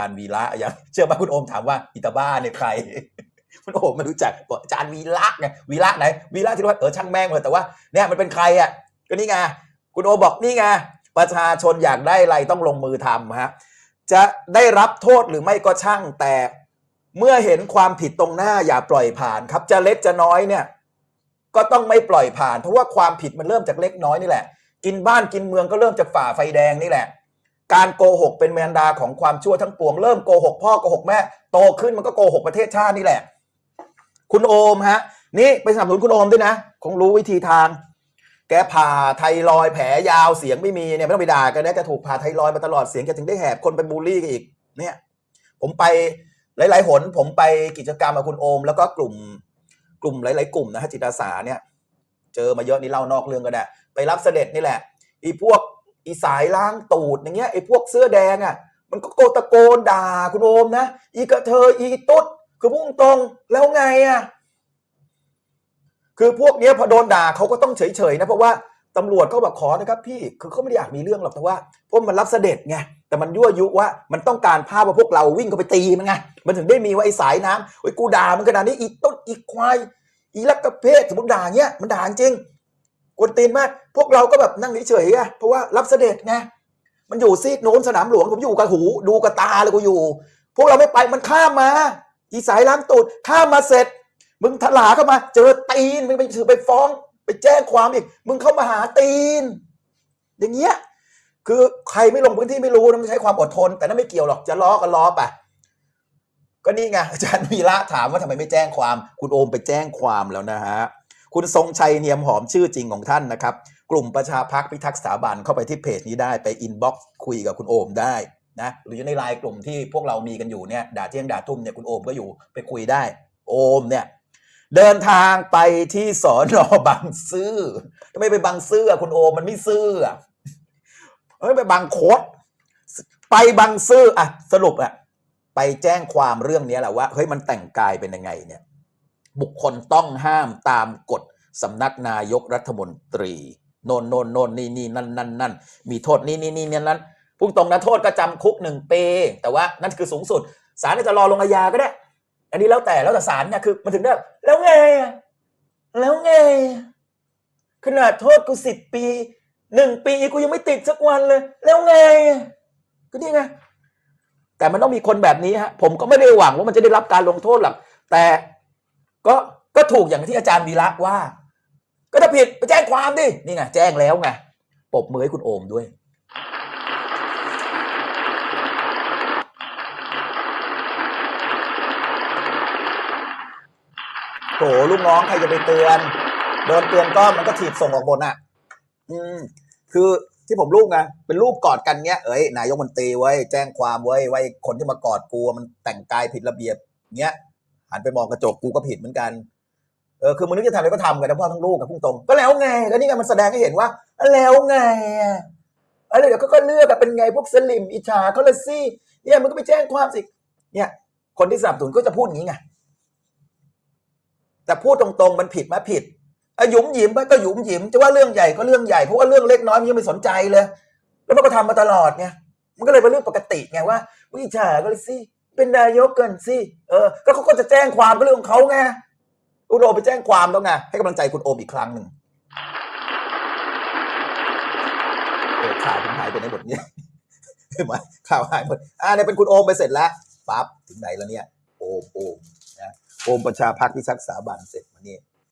ารย์วีระอย่างเชื่อไหมคุณโอมถามว่าอิตาบ้าเนี่ยใครคุณโอมไม่รู้จักบอกอาจารย์วีระไงวีระไหนวีระที่ว่าเออช่างแม่งเลยแต่ว่าเนี่ยมันเป็นใครอะก็นี่ไงคุณโอมบอกนี่ไงประชาชนอยากได้อะไรต้องลงมือทำฮะจะได้รับโทษหรือไม่ก็ช่างแต่เมื่อเห็นความผิดตรงหน้าอย่าปล่อยผ่านครับ จะเล็กจะน้อยเนี่ย ก็ต้องไม่ปล่อยผ่าน เพราะว่าความผิดมันเริ่มจากเล็กน้อยนี่แหละ กินบ้านกินเมืองก็เริ่มจากฝ่าไฟแดงนี่แหละ การโกหกเป็นแมนดาของความชั่วทั้งปวง เริ่มโกหกพ่อโกหกแม่โตขึ้นมันก็โกหกประเทศชาตินี่แหละ คุณโอมฮะ นี่ไปสนับสนุนคุณโอมด้วยนะ คงรู้วิธีทาง แกผ่าไทรอยแผลยาวเสียงไม่มีเนี่ยไม่ต้องไปด่ากันนะแกถูกผ่าไทรอยมาตลอดเสียงแกถึงได้แหบคนไปบูลลี่กันอีก เนี่ย ผมไปหลาย ๆ หน ผมไปกิจกรรมกับคุณโอม แล้วก็กลุ่ม กลุ่มหลาย ๆ กลุ่มนะฮะจิตอาสาเนี่ย เจอมาเยอะนี่เล่านอกเรื่องก็ได้ไปรับเสด็จนี่แหละอีพวก อีสายล้างตูดอย่างเงี้ยไอ้พวกเสื้อแดงอะมันก็โกตะโกนด่าคุณโอมนะ อีกระเทยอีตุ๊ดคือพุ่งตรงแล้วไงอะคือพวกเนี้ยพอโดนด่าเขาก็ต้องเฉยๆนะเพราะว่าตำรวจก็แบบขอนะครับพี่คือเขาไม่ได้อยากมีเรื่องหรอกแต่ว่าพราะมันรับเสด็จไงแต่มันยั่วยุว่ามันต้องการภาพว่าพวกเราวิ่งเข้าไปตีมันไงมันถึงได้มีว่าไอ้สายน้ำโอ้กูด่ามันขนาดนี้อีตุ๊ดอีควายอีลักกระเพศสมมติด่าเงี้ยมันด่าจริง กวนตีนมาก พวกเราก็แบบนั่งเฉยๆอะเพราะว่ารับเสด็จไงมันอยู่ซีกโน้นสนามหลวงผมอยู่กับหู ดูกับตาเลยกูอยู่ พวกเราไม่ไปมันข้ามมา อีสายล้างตูดข้ามมาเสร็จ มึงถลาเข้ามา เจอตีนมึงไปถือไปฟ้อง ไปแจ้งความอีก มึงเข้ามาหาตีน อย่างเงี้ยคือใครไม่ลงพื้นที่ไม่รู้นะมันใช้ความอดทน แต่นั่นไม่เกี่ยวหรอกจะล้อก็ล้อไปก็นี่ไงอาจารย์วีระถามว่าทำไมไม่แจ้งความ คุณโอมไปแจ้งความแล้วนะฮะ คุณทรงชัยเนียมหอมชื่อจริงของท่านนะครับ กลุ่มประชาพักพิทักษ์สถาบันเข้าไปที่เพจนี้ได้ไปอินบ็อกซ์คุยกับคุณโอมได้นะหรืออยู่ในไลน์กลุ่มที่พวกเรามีกันอยู่เนี่ยด่าเที่ยงด่าทุ่มเนี่ยคุณโอมก็อยู่ไปคุยได้ โอมเนี่ยเดินทางไปที่สอนอบางซื่อทำไมไปบางซื่ออะคุณโอมมันไม่ซื่ออะเฮ้ยไปบางโคดไปบางซื่ออะสรุปอะไปแจ้งความเรื่องนี้แหละว่าเฮ้ยมันแต่งกายเป็นยังไงเนี่ย บุคคลต้องห้ามตามกฎสำนักนายกรัฐมนตรีโนนโนนโนนนี่นี่นั่นนั่นนั่นมีโทษนี่นี่นี่นี่นั้นพุ่งตรงนะโทษก็จำคุกหนึ่งปีแต่ว่านั่นคือสูงสุดศาลจะรอลงอาญาก็ได้ อันนี้แล้วแต่แล้วแต่ศาลเนี่ยคือมันถึงได้แล้วไง แล้วไง ขนาดโทษกูสิบปีหนึ่งปีกูยังไม่ติดสักวันเลย แล้วไงก็นี่ไงแต่มันต้องมีคนแบบนี้ฮะผมก็ไม่ได้หวังว่ามันจะได้รับการลงโทษหรอกแต่ ก็ก็ถูกอย่างที่อาจารย์วีระว่า ก็ถ้าผิดไปแจ้งความดินี่ไงแจ้งแล้วไงปบมือให้คุณโอมด้วย โถลูกน้องใครจะไปเตือนโดนเตือนก็มันก็ถีบส่งออกบนอะ อืม คือที่ผมรูปไงเป็นรูปกอดกันเงี้ยเอ้ยนายกมนตีไว้ แจ้งความไว้ไว้คนที่มากอดกูมันแต่งกายผิดระเบียบเงี้ย หันไปมองกระจกกูก็ผิดเหมือนกันเออคือมึงนึกจะทำอะไรก็ทำกันนะพ่อทั้งลูกกับพุ่งตรงก็แล้วไงก็นี่ไงมันแสดงให้เห็นว่าแล้วไงอะอะไรเดี๋ยวก็เลือกอะเป็นไงพวกสลิมอิจฉาเขาละสิเนี่ยมึงก็ไปแจ้งความสิเนี่ยคนที่สนับสนุนก็จะพูดอย่างนี้ไงแต่พูดตรงๆมันผิดไหมผิดอะหยุมหยิมไปก็หยุมหยิมจะว่าเรื่องใหญ่ก็เรื่องใหญ่เพราะว่าเรื่องเล็กน้อยมันยังไม่สนใจเลย แล้วมันก็ทำมาตลอดไงมันก็เลยเป็นเรื่องปกติไงว่าวิจาก็เลยสิ เป็นนายกเกินสิเออก็เขาก็จะแจ้งความก็เรื่องของเขาไงคุณโอมไปแจ้งความแล้วไงให้กำลังใจคุณโอมอีกครั้งหนึ่งเออข่าวผมหายไปในหมดเนี่ยเห็นไหมข่าวหายหมดอ่าเนี่ยเป็นคุณโอมไปเสร็จแล้วปั๊บถึงไหนแล้วเนี่ยโอมโอมนะโอมประชาพักพิทักษ์สาบันเสร็จมาเนี่ย